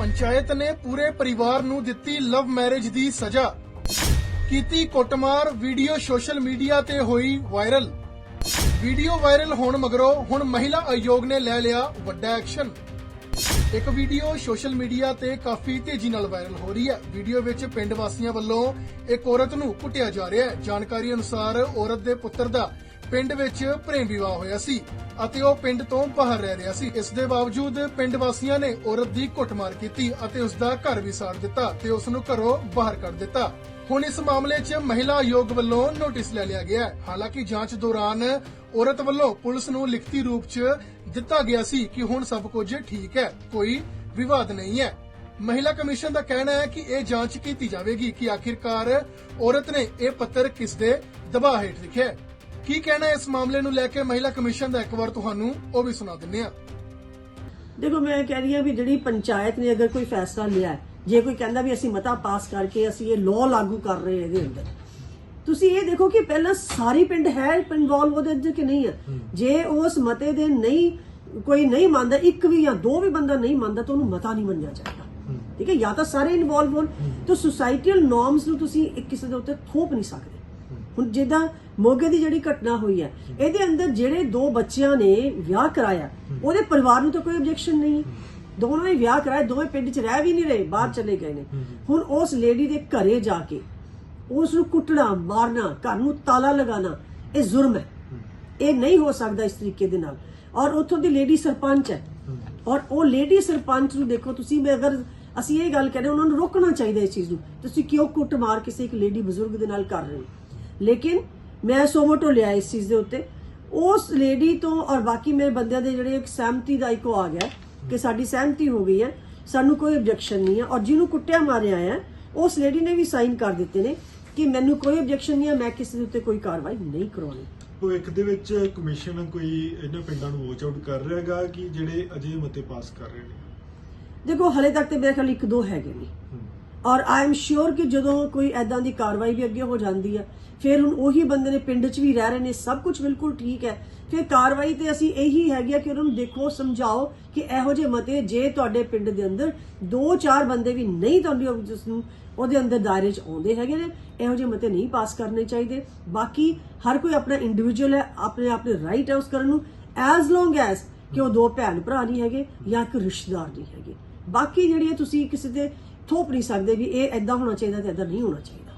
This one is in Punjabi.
ਪੰਚਾਇਤ ਨੇ ਪੂਰੇ ਪਰਿਵਾਰ ਨੂੰ ਦਿੱਤੀ ਲਵ ਮੈਰਿਜ ਦੀ ਸਜ਼ਾ। ਕੀਤੀ ਕੁੱਟਮਾਰ ਵੀਡੀਓ ਸੋਸ਼ਲ ਮੀਡੀਆ ਤੇ ਹੋਈ ਵਾਇਰਲ। ਵੀਡੀਓ ਵਾਇਰਲ ਹੋਣ ਮਗਰੋਂ ਹੁਣ ਮਹਿਲਾ ਆਯੋਗ ਨੇ ਲੈ ਲਿਆ ਵੱਡਾ ਐਕਸ਼ਨ। ਇੱਕ ਵੀਡੀਓ ਸੋਸ਼ਲ ਮੀਡੀਆ ਤੇ ਕਾਫੀ ਤੇਜ਼ੀ ਨਾਲ ਵਾਇਰਲ ਹੋ ਰਹੀ ਹੈ। ਵੀਡੀਓ ਵਿੱਚ ਪਿੰਡ ਵਾਸੀਆਂ ਵੱਲੋਂ ਇੱਕ ਔਰਤ ਨੂੰ ਕੁੱਟਿਆ ਜਾ ਰਿਹਾ ਹੈ। ਜਾਣਕਾਰੀ ਅਨੁਸਾਰ ਔਰਤ ਦੇ ਪੁੱਤਰ ਦਾ ਪਿੰਡ ਵਿੱਚ ਪ੍ਰੇਮ ਵਿਵਾਹ ਹੋਇਆ ਸੀ ਅਤੇ ਉਹ ਪਿੰਡ ਤੋਂ ਬਾਹਰ ਰਹਿ ਰਿਹਾ ਸੀ। ਇਸ ਦੇ ਬਾਵਜੂਦ ਪਿੰਡ ਵਾਸੀਆਂ ਨੇ ਔਰਤ ਦੀ ਕੁੱਟਮਾਰ ਕੀਤੀ ਅਤੇ ਉਸ ਦਾ ਘਰ ਵੀ ਸਾੜ ਦਿੱਤਾ ਤੇ ਉਸ ਨੂੰ ਘਰੋਂ ਬਾਹਰ ਕੱਢ ਦਿੱਤਾ। ਹੁਣ ਇਸ ਮਾਮਲੇ 'ਚ ਮਹਿਲਾ ਆਯੋਗ ਵੱਲੋਂ ਨੋਟਿਸ ਲੈ ਲਿਆ ਗਿਆ ਹੈ। ਹਾਲਾਂਕਿ ਜਾਂਚ ਦੌਰਾਨ ਔਰਤ ਵੱਲੋਂ ਪੁਲਿਸ ਨੂੰ ਲਿਖਤੀ ਰੂਪ 'ਚ ਦਿੱਤਾ ਗਿਆ ਸੀ ਕਿ ਹੁਣ ਸਭ ਕੁਝ ਠੀਕ ਹੈ, ਕੋਈ ਵਿਵਾਦ ਨਹੀਂ ਹੈ। ਮਹਿਲਾ ਕਮਿਸ਼ਨ ਦਾ ਕਹਿਣਾ ਹੈ ਕਿ ਇਹ ਜਾਂਚ ਕੀਤੀ ਜਾਵੇਗੀ ਕਿ ਆਖਿਰਕਾਰ ਔਰਤ ਨੇ ਇਹ ਪੱਤਰ ਕਿਸ ਦੇ ਦਬਾਅ ਹੇਠ ਲਿਖਿਆ ਕੀ ਕਹਿਣਾ ਇਸ ਮਾਮਲੇ ਨੂੰ ਲੈ ਕੇ ਮਹਿਲਾ ਕਮਿਸ਼ਨ ਦਾ ਇੱਕ ਵਾਰ ਤੁਹਾਨੂੰ ਉਹ ਵੀ ਸੁਣਾ ਦਿੰਦੇ ਹਾਂ। ਦੇਖੋ ਮੈਂ ਕਹਿ ਰਹੀ ਹਾਂ ਵੀ ਜਿਹੜੀ ਪੰਚਾਇਤ ਨੇ ਅਗਰ ਕੋਈ ਫੈਸਲਾ ਲਿਆ ਜੇ ਕੋਈ ਕਹਿੰਦਾ ਵੀ ਅਸੀਂ ਮਤਾ ਪਾਸ ਕਰਕੇ ਅਸੀਂ ਇਹ ਲਾਅ ਲਾਗੂ ਕਰ ਰਹੇ ਇਹਦੇ ਅੰਦਰ ਤੁਸੀਂ ਇਹ ਦੇਖੋ ਕਿ ਪਹਿਲਾਂ ਸਾਰੀ ਪਿੰਡ ਹੈ ਇਨਵੋਲਵ ਉਹਦੇ ਅੰਦਰ ਕਿ ਨਹੀਂ ਹੈ? ਜੇ ਉਸ ਮਤੇ ਦੇ ਨਹੀਂ ਕੋਈ ਨਹੀਂ ਮੰਨਦਾ ਇੱਕ ਵੀ ਜਾਂ ਦੋ ਵੀ ਬੰਦਾ ਨਹੀਂ ਮੰਨਦਾ ਤਾਂ ਉਹਨੂੰ ਮਤਾ ਨਹੀਂ ਮੰਨਿਆ ਚਾਹੀਦਾ ਠੀਕ ਹੈ ਜਾਂ ਤਾਂ ਸਾਰੇ ਇਨਵੋਲਵ ਹੋਣ। ਤਾਂ ਸੁਸਾਇਟੀਅਲ ਨਾਰਮਸ ਨੂੰ ਤੁਸੀਂ ਇੱਕ ਕਿਸੇ ਦੇ ਉੱਤੇ ਥੋਪ ਨਹੀਂ ਸਕਦੇ। ਹੁਣ ਜਿੱਦਾਂ ਮੋਗੇ ਦੀ ਜਿਹੜੀ ਘਟਨਾ ਹੋਈ ਹੈ ਇਹਦੇ ਅੰਦਰ ਜਿਹੜੇ ਦੋ ਬੱਚਿਆਂ ਨੇ ਵਿਆਹ ਕਰਾਇਆ ਉਹਦੇ ਪਰਿਵਾਰ ਨੂੰ ਤਾਂ ਕੋਈ ਆਬਜੈਕਸ਼ਨ ਨਹੀਂ। ਦੋਨੋਂ ਨੇ ਵਿਆਹ ਕਰਾਇਆ ਦੋਵੇਂ ਪਿੰਡ 'ਚ ਰਹਿ ਵੀ ਨਹੀਂ ਰਹੇ ਬਾਹਰ ਚਲੇ ਗਏ ਨੇ। ਹੁਣ ਉਸ ਲੇਡੀ ਦੇ ਘਰੇ ਜਾ ਕੇ ਉਸ ਨੂੰ ਕੁੱਟਣਾ ਮਾਰਨਾ ਘਰ ਨੂੰ ਤਾਲਾ ਲਗਾਉਣਾ ਇਹ ਜ਼ੁਰਮ ਹੈ। ਇਹ ਨਹੀਂ ਹੋ ਸਕਦਾ ਇਸ ਤਰੀਕੇ ਦੇ ਨਾਲ। ਔਰ ਉੱਥੋਂ ਦੀ ਲੇਡੀ ਸਰਪੰਚ ਹੈ। ਔਰ ਉਹ ਲੇਡੀ ਸਰਪੰਚ ਨੂੰ ਦੇਖੋ ਤੁਸੀਂ ਮੈਂ ਅਗਰ ਅਸੀਂ ਇਹ ਗੱਲ ਕਹਿੰਦੇ ਉਹਨਾਂ ਨੂੰ ਰੋਕਣਾ ਚਾਹੀਦਾ ਇਸ ਚੀਜ਼ ਨੂੰ। ਤੁਸੀਂ ਕਿਉਂ ਕੁੱਟ ਮਾਰ ਕਿਸੇ ਇੱਕ ਲੇਡੀ ਬਜ਼ੁਰਗ ਦੇ ਨਾਲ ਕਰ ਰਹੇ ਹੋ? ਲੇਕਿਨ ਮੈਂ ਸੋਮੋਟੋ ਲਿਆ ਇਸ ਚੀਜ਼ ਦੇ ਉੱਤੇ। ਉਸ ਲੇਡੀ ਤੋਂ ਔਰ ਬਾਕੀ ਮੇਰੇ ਬੰਦਿਆਂ ਦੇ ਜਿਹੜੇ ਇੱਕ ਸਹਿਮਤੀ ਦਾ ਇੱਕੋ ਆ ਗਿਆ ਕਿ ਸਾਡੀ ਸਹਿਮਤੀ ਹੋ ਗਈ ਹੈ ਸਾਨੂੰ ਕੋਈ ਆਬਜੈਕਸ਼ਨ ਨਹੀਂ ਹੈ ਔਰ ਜਿਹਨੂੰ ਕੁੱਟਿਆ ਮਾਰਿਆ ਹੈ ਉਸ ਲੇਡੀ ਨੇ ਵੀ ਸਾਈਨ ਕਰ ਦਿੱਤੇ ਨੇ ਕਿ ਮੈਨੂੰ ਕੋਈ ਆਬਜੈਕਸ਼ਨ ਨਹੀਂ ਹੈ ਮੈਂ ਕਿਸੇ ਦੇ ਉੱਤੇ ਕੋਈ ਕਾਰਵਾਈ ਨਹੀਂ ਕਰਾਉਣੀ। ਭਵਿੱਖ ਦੇ ਵਿੱਚ ਕਮਿਸ਼ਨ ਕੋਈ ਇਹਨਾਂ ਪਿੰਡਾਂ ਨੂੰ ਵੋਚ ਆਊਟ ਕਰ ਰਿਹਾ ਹੈਗਾ ਕਿ ਜਿਹੜੇ ਅਜੇ ਮਤੇ ਪਾਸ ਕਰ ਰਹੇ ਨੇ? ਦੇਖੋ ਹਲੇ ਤੱਕ ਤੇ ਮੇਰੇ ਖਿਆਲ ਇੱਕ ਦੋ ਹੈਗੇ ਨੇ। ਔਰ ਆਈ ਐਮ ਸ਼ੋਰ ਕਿ ਜਦੋਂ ਕੋਈ ਐਦਾਂ ਦੀ ਕਾਰਵਾਈ ਵੀ ਅੱਗੇ ਹੋ ਜਾਂਦੀ ਹੈ ਫਿਰ ਹੁਣ ਉਹੀ ਬੰਦੇ ਨੇ ਪਿੰਡ 'ਚ ਵੀ ਰਹਿ ਰਹੇ ਨੇ, ਸਭ ਕੁਝ ਬਿਲਕੁਲ ਠੀਕ ਹੈ। ਫਿਰ ਕਾਰਵਾਈ ਤੇ ਅਸੀਂ ਇਹੀ ਹੈਗੀ ਆ ਕਿ ਉਹਨਾਂ ਨੂੰ ਦੇਖੋ, ਸਮਝਾਓ ਕਿ ਇਹੋ ਜਿਹੇ ਮਤੇ ਜੇ ਤੁਹਾਡੇ ਪਿੰਡ ਦੇ ਅੰਦਰ ਦੋ ਚਾਰ ਬੰਦੇ ਵੀ ਨਹੀਂ ਤੁਹਾਡੀ ਜਿਸ ਨੂੰ, ਉਹਦੇ ਅੰਦਰ ਦਾਇਰੇ 'ਚ ਆਉਂਦੇ ਹੈਗੇ ਨੇ, ਇਹੋ ਜਿਹੇ ਮਤੇ ਨਹੀਂ ਪਾਸ ਕਰਨੇ ਚਾਹੀਦੇ। ਬਾਕੀ ਹਰ ਕੋਈ ਆਪਣਾ ਇੰਡੀਵਿਜੂਅਲ ਹੈ, ਆਪਣੇ ਆਪਣੇ ਰਾਈਟ ਹੈ ਉਸ ਕਰਨ ਨੂੰ ਐਜ਼ ਲੌਂਗ ਐਜ਼ ਕਿ ਉਹ ਦੋ ਭੈਣ ਭਰਾ ਨਹੀਂ ਹੈਗੇ ਜਾਂ ਇੱਕ ਰਿਸ਼ਤੇਦਾਰ ਨਹੀਂ ਹੈਗੇ। ਬਾਕੀ ਜਿਹੜੀਆਂ ਤੁਸੀਂ ਕਿਸੇ ਦੇ ਥੋਪ ਨਹੀਂ ਸਕਦੇ ਵੀ ਇਹ ਐਦਾਂ ਹੋਣਾ ਚਾਹੀਦਾ ਤੇ ਐਦਾਂ ਨਹੀਂ ਹੋਣਾ ਚਾਹੀਦਾ।